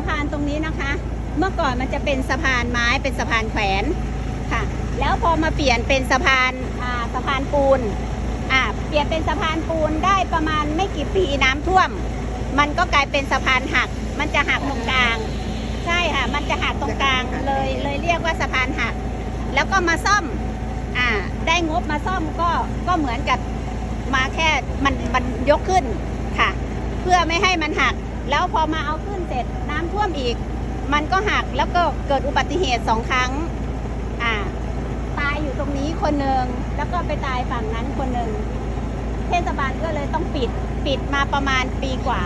ะพานตรงนี้นะคะ เมื่อก่อนมันจะเป็นสะพานไม้เป็นสะพานแขวนค่ะ แล้วพอมาเปลี่ยนเป็นสะพานอ่าสะพานปูนอ่าเปลี่ยนเป็นสะพานปูนได้ประมาณไม่กี่ปีน้ำท่วม มันก็กลายเป็นสะพานหัก มันจะหักตรงกลาง ใช่ค่ะ มันจะหักตรงกลางเลยเลยเรียกว่าสะพานหัก แล้วก็มาซ่อมอ่าได้งบมาซ่อมก็ก็เหมือนกับมาแค่มันมันยกขึ้นค่ะ เพื่อไม่ให้มันหักแล้วพอมาเอาขึ้นเสร็จ น้ำท่วมอีก มันก็หักแล้วก็เกิดอุบัติเหตุสองครั้งอ่าตายอยู่ตรงนี้คนหนึ่งแล้วก็ไปตายฝั่งนั้นคนหนึ่งเทศบาลก็เลยต้องปิดปิดมาประมาณปีกว่า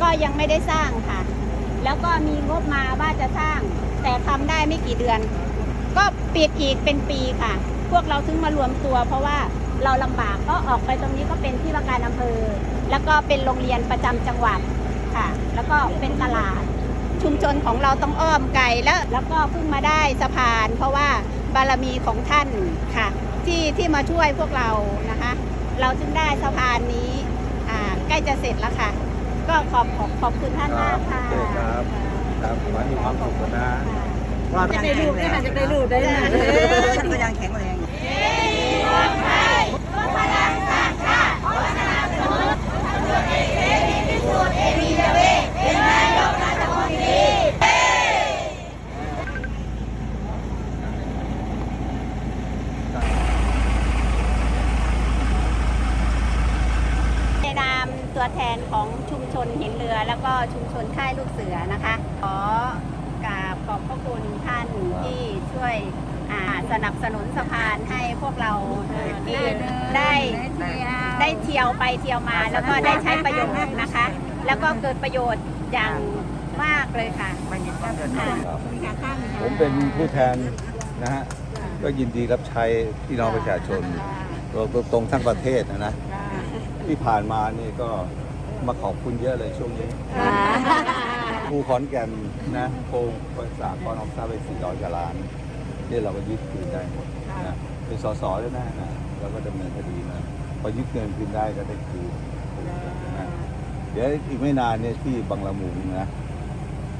ก็ยังไม่ได้สร้างค่ะ แล้วก็มีงบมาว่าจะสร้าง แต่ทำได้ไม่กี่เดือน ก็ปิดอีกเป็นปีค่ะ พวกเราถึงมารวมตัว เพราะว่าเราลำบากก็ออกไปตรงนี้ก็เป็นที่ว่าการอำเภอ แล้วก็เป็นโรงเรียนประจำจังหวัด แล้วก็เป็นตลาด ชุมชนของเราต้องอ้อมไกลแล้วแล้วก็เพิ่งมาได้สะพาน เพราะว่าบารมีของท่านค่ะ ที่ที่มาช่วยพวกเรานะคะ เราจึงได้สะพานนี้อ่าใกล้จะเสร็จแล้วค่ะ ก็ขอบขอบขอบคุณท่านมากค่ะโอเคครับครับขอให้มีความสุขนะ ว่า จะได้รูปได้ค่ะจะได้รูปได้ค่ะก็ยังแข็งแรงอยู่ ในนามตัวแท นของชุมชนหินเรือ แล้วก็ชุมชนค่ายลูกเสือนะคะ ขอกราบขอบพระคุณท่านที่ช่วยอ่าสนับสนุนสะพานให้พวกเราที่ได้ได้เที่ยวไปเที่ยวมาแล้วก็ได้ใช้ประโยชน์นะคะ แล้วก็เกิดประโยชน์อย่างมากเลยค่ะค่ะผมเป็นผู้แทนนะฮะก็ยินดีรับใช้พี่น้องประชาชนตัวตรงทั้งประเทศนะนะที่ผ่านมานี่ก็ มาขอบคุณเยอะเลยช่วงนี้ครูขอนแก่นนะโครงประสาทกรออมทรัพย์ไปสี่ร้อยกว่าล้านนี่เราก็ยึดคืนได้หมดนะเป็นสสด้วยนะนะเราก็ดำเนินคดีนะพอยึดเงินคืนได้ก็ได้คืนนะเดี๋ยวอีกไม่นานเนี่ยที่บางละมุงนะ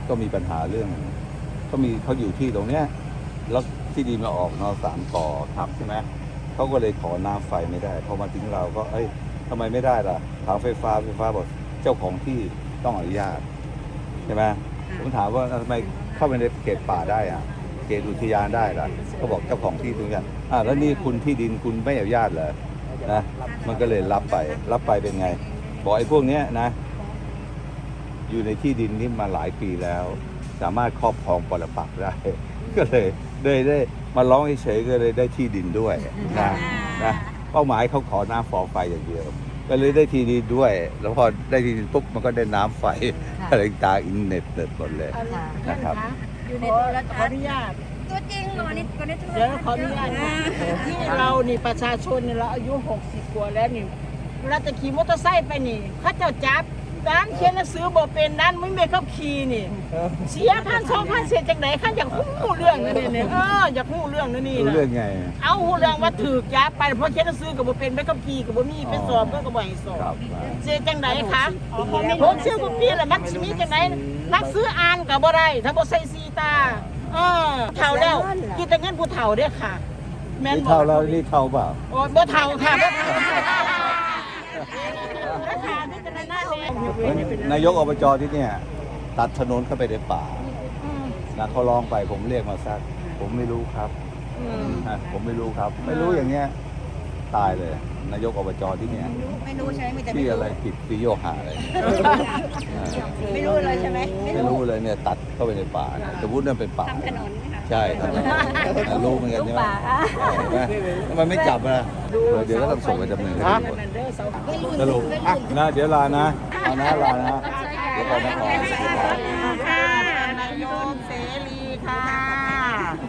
ก็มีปัญหาเรื่องเขามีเขาอยู่ที่ตรงเนี้ยแล้วที่ดินมาออกนอสามก่อทับใช่ไหมเขาก็เลยขอน้ำไฟไม่ได้พอมาถึงเราก็เอ้ย ทำไมไม่ได้ล่ะ ถามไฟฟ้าไฟฟ้าบอกเจ้าของที่ต้องอนุญาตใช่ไหมผมถามว่าทำไมเข้าไปในเขตป่าได้อะเขตอุทยานได้ล่ะเขาบอกเจ้าของที่ตรงนี้อ่าแล้วนี่คุณที่ดินคุณไม่อนุญาตเหรอนะมันก็เลยรับไป รับไปเป็นไง บอกไอ้พวกเนี้ยนะ อยู่ในที่ดินนี้มาหลายปีแล้ว สามารถครอบครองปรปักษ์ได้ ก็เลยได้ได้มาร้องเฉยๆก็เลยได้ที่ดินด้วยนะนะ เป้าหมายเขาขอน้ำฟอไฟอย่างเดียว ก็เลยได้ที่ดินด้วย แล้วพอได้ที่ดินปุ๊บมันก็ได้น้ำไฟอะไรตางๆอินเน็ตเน็ตหมดเลยนะครับอยู่ในโทรทัศน์ขออนุญาต ตัวจริงเหรอนี่ตัวนี้เดี๋ยวขออนุญาตค่ะที่เรานี่ประชาชนเนี่ยเราอายุ 60 กว่าแล้วนี่เราจะขี่มอเตอร์ไซค์ไปนี่ เข้าเจ้าจับ ด้านเขียนหนังสือบอกเป็นด้านไม่ไม่ขับขี่นี่ เสียพันสองพันเสียจากไหนขันอยากหู้เรื่องนั่นนี่เอออยากหู้เรื่องนั่นนี่รู้นะเรื่องไง เอาหู้เรื่องว่าถือจับไปเพราะเขียนหนังสือกับบ่เป็นไม่ขับขี่กับบ่มีไปสอบก็ก็บ่ให้สอครับบเสียจังไหนคะผมเชื่อว่าพี่แหละมักสิมีจังไหนนักซื้ออ่านกับบ่ได้ถ้าบ่ใส่สีตาเออเท่าแล้วกินแต่เงินผู้เฒ่าเด้อค่ะ แม่นนี่บ่เท่าแล้วนี่เท่าเปล่าโอ้บ่เฒ่าค่ะบ่เฒ่า น่นายกอบจที่เนี่ย ตัดถนนเข้าไปในป่านะเขาร้องไปผมเรียกมาซัก ผมไม่รู้ครับฮะผมไม่รู้ครับ ไม่รู้อย่างเงี้ย ตายเลย นายกอบจที่เนี่ยไม่รู้ใช่ไหมมีแต่ที่ไม่อะไรรู้ผิดสีโยหาอะไรเนี่ยไม่รู้เลยใช่ไหมไม่รู้เลยเนี่ยตัดเข้าไปในป่าเนี่ยสมมตินั่นเป็นป่า ทำถนนค่ะใช่ทำถนนรู้เหมือนกันใช่ไหมใช่ไหมทำไมไม่จับอะเดี๋ยวก็ต้องส่งไปดำเนินคดีหมดสรุปอะนะเดี๋ยวลานะเอานะลานะเดี๋ยวก่อนนะขอ ค่ะ